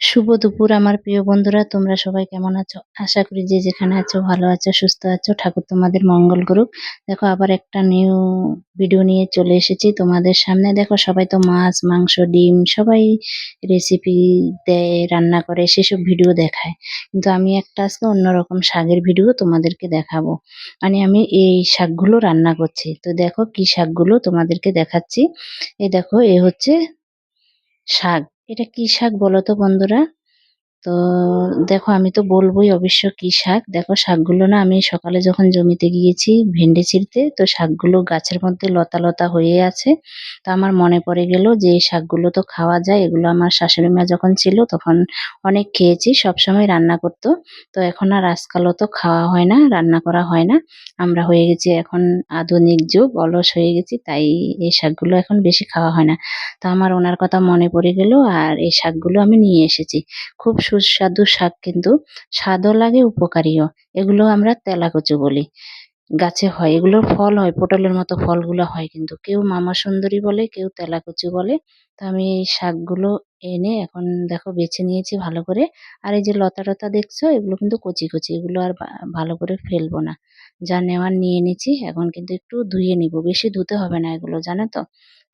শুভ দুপুর আমার প্রিয় বন্ধুরা, তোমরা সবাই কেমন আছো? আশা করি যে যেখানে আছো ভালো আছো, সুস্থ আছো। ঠাকুর তোমাদের মঙ্গল করুক। দেখো, আবার একটা নিউ ভিডিও নিয়ে চলে এসেছি তোমাদের সামনে। দেখো, সবাই তো মাছ, মাংস, ডিম, সবাই রেসিপি দেয়, রান্না করে, সেসব ভিডিও দেখায়। কিন্তু আমি একটা আজকে অন্যরকম শাকের ভিডিও তোমাদেরকে দেখাবো। মানে আমি এই শাকগুলো রান্না করছি। তো দেখো, কি শাকগুলো তোমাদেরকে দেখাচ্ছি। এই দেখো, এ হচ্ছে শাক। এটা কি শাক বলো তো বন্ধুরা? তো দেখো আমি তো বলবোই অবশ্য কি শাক। দেখো শাকগুলো না আমি সকালে যখন জমিতে গিয়েছি ভেন্ডি ছিঁড়তে, তো শাকগুলো গাছের মধ্যে লতা লতা হয়ে আছে। তো আমার মনে পড়ে গেল যে শাকগুলো তো খাওয়া যায়, এগুলো আমার শাশুড়ি মা যখন ছিল তখন অনেক খেয়েছি, সবসময় রান্না করতো। তো এখন আর আজকালও তো খাওয়া হয় না, রান্না করা হয় না। আমরা হয়ে গেছি এখন আধুনিক যুগ, অলস হয়ে গেছি, তাই এই শাকগুলো এখন বেশি খাওয়া হয় না। তো আমার ওনার কথা মনে পড়ে গেল আর এই শাকগুলো আমি নিয়ে এসেছি। খুব সুস্বাদু শাক কিন্তু স্বাদও লাগে, উপকারীও। এগুলো আমরা তেলাকচু বলি। গাছে হয়, এগুলোর ফল হয়, পটলের মতো ফলগুলো হয় কিন্তু। কেউ মামা সুন্দরী বলে, কেউ তেলাকচু বলে। তো আমি এই শাকগুলো এনে এখন দেখো বেছে নিয়েছি ভালো করে। আর এই যে লতা টতা দেখছ, এগুলো কিন্তু কচি কচি, এগুলো আর ভালো করে ফেলব না। যা নেওয়ার নিয়ে নিয়েছি এখন কিন্তু একটু ধুয়ে নিব। বেশি ধুতে হবে না এগুলো, জানো তো?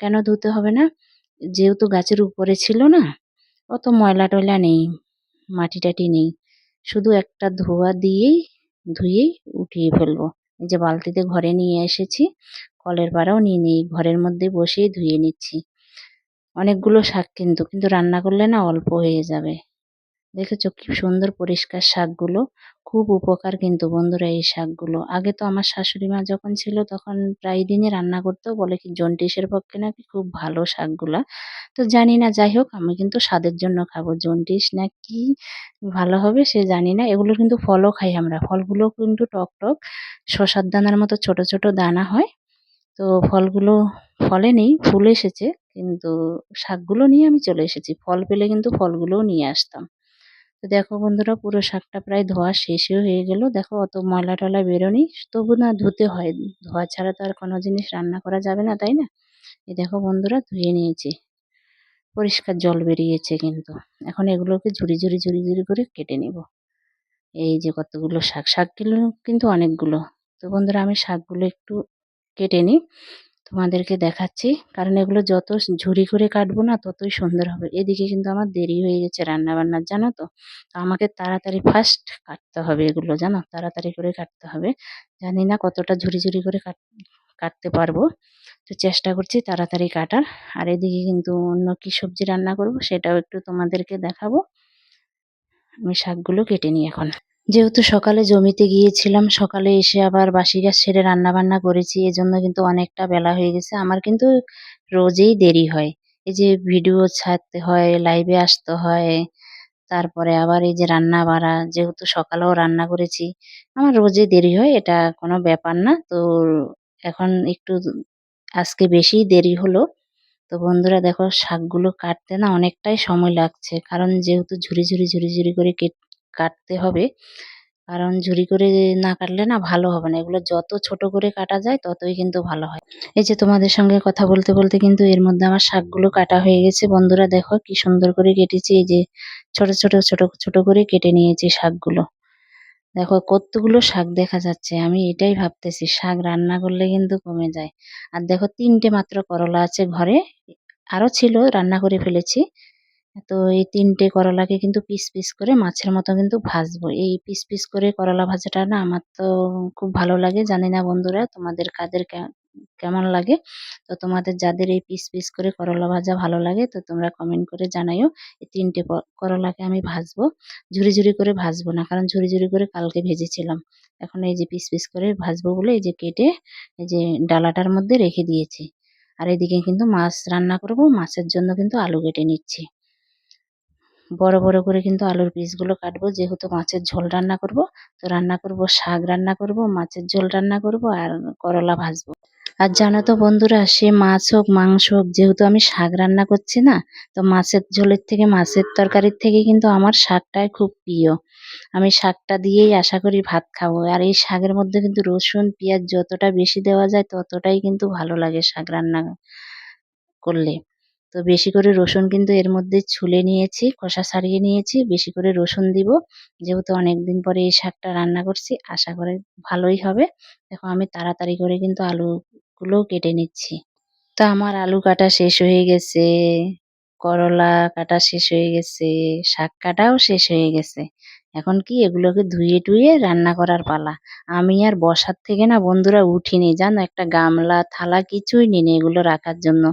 কেন ধুতে হবে না? যেহেতু গাছের উপরে ছিল না, অত ময়লা টয়লা নেই। মাটি টাটি নেই। শুধু একটা ধোয়া দিয়েই, ধুয়েই উঠিয়ে ফেলব। এই যে বালতিতে ঘরে নিয়ে এসেছি, কলের পাড়াও নিয়ে নিই, ঘরের মধ্যে বসেই ধুয়ে নিচ্ছি। অনেকগুলো শাক কিন্তু কিন্তু রান্না করলে না অল্প হয়ে যাবে। দেখেছ কি সুন্দর পরিষ্কার শাকগুলো? খুব উপকার কিন্তু বন্ধুরা এই শাকগুলো। আগে তো আমার শাশুড়ি মা যখন ছিল তখন প্রায় দিনই রান্না করতো। বলে কি জন্ডিসের পক্ষে নাকি খুব ভালো শাকগুলা। তো জানি না, যাই হোক, আমি কিন্তু স্বাদের জন্য খাব। জন্ডিস না কি ভালো হবে সে জানি না। এগুলো কিন্তু ফলও খাই আমরা। ফলগুলো কিন্তু টক টক। শশার দানার মতো ছোট ছোট দানা হয়। তো ফলগুলো, ফলে নেই, ফুল এসেছে। কিন্তু শাকগুলো নিয়ে আমি চলে এসেছি। ফল পেলে কিন্তু ফলগুলোও নিয়ে আসতাম। দেখো বন্ধুরা, পুরো শাকটা প্রায় ধোয়া শেষও হয়ে গেল। দেখো অত ময়লা টয়লা বেরোনি তবু না ধুতে হয় ধোয়া ছাড়া তো আর কোনো জিনিস রান্না করা যাবে না, তাই না? এই দেখো বন্ধুরা, ধুয়ে নিয়েছি। পরিষ্কার জল বেরিয়েছে কিন্তু। এখন এগুলোকে ঝুড়ি ঝুড়ি ঝুড়ি ঝুড়ি করে কেটে নেব। এই যে কতগুলো শাক, শাকগুলো কিন্তু অনেকগুলো। তো বন্ধুরা, আমি শাকগুলো একটু কেটে নিই। তোমাদেরকে দেখাচ্ছি। কারণ এগুলো যত ঝুরি করে কাটবো না, ততই সুন্দর হবে। এদিকে কিন্তু আমার দেরি হয়ে গেছে রান্না বান্নার জানো তো? তো আমাকে তাড়াতাড়ি ফার্স্ট কাটতে হবে এগুলো, জানো? তাড়াতাড়ি করে কাটতে হবে। জানি না কতটা ঝুরি ঝুরি করে কাট, কাটতে পারব। তো চেষ্টা করছি তাড়াতাড়ি কাটার। আর এদিকে কিন্তু অন্য কি সবজি রান্না করব সেটাও একটু তোমাদেরকে দেখাবো। আমি শাকগুলো কেটে নিই এখন। যেহেতু সকালে জমিতে গিয়েছিলাম, সকালে এসে আবার বাসি গাছ ছেড়ে রান্না বান্না করেছি, এজন্য কিন্তু অনেকটা বেলা হয়ে গেছে। আমার কিন্তু রোজেই দেরি হয়। এই যে ভিডিও ছাড়তে হয় লাইভে আসতে হয়, তারপরে আবার এই যে রান্না বাড়া যেহেতু সকালেও রান্না করেছি, আমার রোজই দেরি হয়, এটা কোনো ব্যাপার না। তো এখন একটু আজকে বেশি দেরি হলো। তো বন্ধুরা দেখো, শাকগুলো কাটতে না অনেকটাই সময় লাগছে, কারণ যেহেতু ঝুরি ঝুরি ঝুরি ঝুরি করে কাটতে হবে। কারণ ঝুরি করে না কাটলে না ভালো হবে না। এগুলো যত ছোট করে কাটা যায় ততই কিন্তু ভালো হয়। এই যে তোমাদের সঙ্গে কথা বলতে বলতে কিন্তু এর মধ্যে আমার শাকগুলো কাটা হয়ে গেছে। বন্ধুরা দেখো কি সুন্দর করে কেটেছি। এই যে ছোট ছোট ছোট ছোট করে কেটে নিয়েছি শাকগুলো। দেখো কতগুলো শাক দেখা যাচ্ছে। আমি এটাই ভাবতেছি, শাক রান্না করলে কিন্তু কমে যায়। আর দেখো তিনটে মাত্র করলা আছে ঘরে। আরও ছিল, রান্না করে ফেলেছি। তো এই তিনটে করলাকে কিন্তু পিস পিস করে মাছের মতো কিন্তু ভাজবো। এই পিস পিস করে করলা ভাজাটা না আমার তো খুব ভালো লাগে, জানি না বন্ধুরা তোমাদের কাদের কেমন লাগে। তো তোমাদের যাদের এই পিস পিস করে করলা ভাজা ভালো লাগে তো তোমরা কমেন্ট করে জানাইও, এই তিনটে করলাকে আমি ভাজবো। ঝুরি ঝুরি করে ভাজবো না, কারণ ঝুরি ঝুরি করে কালকে ভেজেছিলাম। এখন এই যে পিস পিস করে ভাজবো বলে এই যে কেটে এই যে ডালাটার মধ্যে রেখে দিয়েছি। আর এদিকে কিন্তু মাছ রান্না করব, মাছের জন্য কিন্তু আলু কেটে নিচ্ছি। বড় বড় করে কিন্তু আলুর পিসগুলো কাটবো। যেহেতু মাছের ঝোল রান্না করব, তো রান্না করব, শাক রান্না করব, মাছের ঝোল রান্না করব আর করলা ভাজবো। আর জানো তো বন্ধুরা, সে মাছ হোক, মাংস হোক, যেহেতু আমি শাক রান্না করছি না, তো মাছের ঝোলের থেকে, মাছের তরকারির থেকে কিন্তু আমার শাকটাই খুব প্রিয়। আমি শাকটা দিয়েই আশা করি ভাত খাব। আর এই শাকের মধ্যে কিন্তু রসুন, পেঁয়াজ যতটা বেশি দেওয়া যায়, ততটাই কিন্তু ভালো লাগে শাক রান্না করলে। তো বেশি করে রসুন কিন্তু এর মধ্যে ছুলে নিয়েছি খোসা ছাড়িয়ে নিয়েছি, বেশি করে রসুন দিব। যেহেতু অনেকদিন পরে এই শাকটা রান্না করছি, আশা করে ভালোই হবে। দেখো আমি তাড়াতাড়ি করে কিন্তু আলুগুলো কেটে নিচ্ছি। তো আমার আলু কাটা শেষ হয়ে গেছে, করলা কাটা শেষ হয়ে গেছে, শাক কাটাও শেষ হয়ে গেছে। এখন কি এগুলোকে ধুয়ে টুয়ে রান্না করার পালা? আমি আর বসার থেকে না বন্ধুরা উঠিনি, জানো? একটা গামলা, থালা কিছুই নিনি এগুলো রাখার জন্য।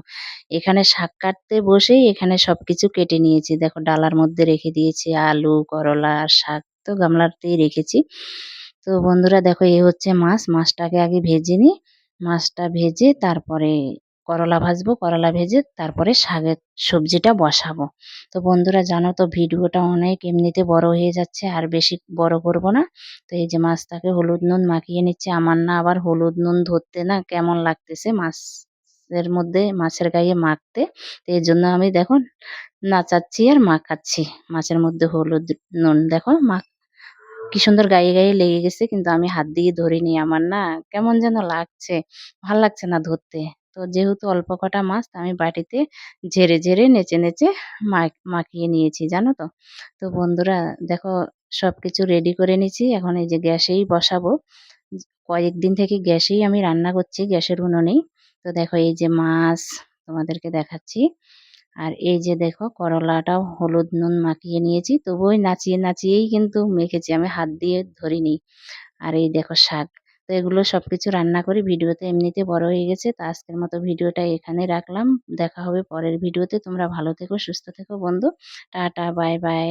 এখানে শাক কাটতে বসেই এখানে সব কিছু কেটে নিয়েছি। দেখো, ডালার মধ্যে রেখে দিয়েছি আলু, করলা আর শাক তো গামলাতেই রেখেছি। তো বন্ধুরা দেখো, এ হচ্ছে মাছ। মাছটাকে আগে ভেজে নিই। মাছটা ভেজে তারপরে করলা ভাজবো, করলা ভেজে তারপরে শাকের সবজিটা বসাবো। তো বন্ধুরা, জানো তো ভিডিওটা অনেক এমনিতে বড় হয়ে যাচ্ছে, আর বেশি বড় করব না। তো এই যে মাছটাকে হলুদ নুন মাখিয়ে নিচ্ছে। আমার না আবার হলুদ নুন ধরতে না কেমন লাগতেছে মাছের মধ্যে, মাছের গায়ে মাখতে। তো এই জন্য আমি দেখো নাচাচ্ছি আর মাখাচ্ছি মাছের মধ্যে হলুদ নুন। দেখো মাখ কি সুন্দর গায়ে গায়ে লেগে গেছে, কিন্তু আমি হাত দিয়ে ধরিনি। আমার না কেমন যেন লাগছে, ভালো লাগছে না ধরতে। তো যেহেতু অল্প কটা মাছ আমি বাটিতে ঝেড়ে ঝেড়ে, নেচে নেচে মাখিয়ে নিয়েছি, জানো তো? তো বন্ধুরা, দেখো সব কিছু রেডি করে নিয়েছি। এখন এই যে গ্যাসেই বসাবো। কয়েকদিন থেকে গ্যাসেই আমি রান্না করছি, গ্যাসের উনুনেই। তো দেখো এই যে মাছ তোমাদেরকে দেখাচ্ছি। আর এই যে দেখো করলাটাও হলুদ নুন মাখিয়ে নিয়েছি। তবুও নাচিয়ে, নাচিয়েই কিন্তু মেখেছি। আমি হাত দিয়ে ধরিনি। আর এই দেখো শাক। তো এগুলো সব কিছু রান্না করি। ভিডিওতে এমনিতে বড় হয়ে গেছে, তো আজকের মতো ভিডিওটা এখানে রাখলাম। দেখা হবে পরের ভিডিওতে। তোমরা ভালো থেকো, সুস্থ থেকো বন্ধু। Tata, bye bye.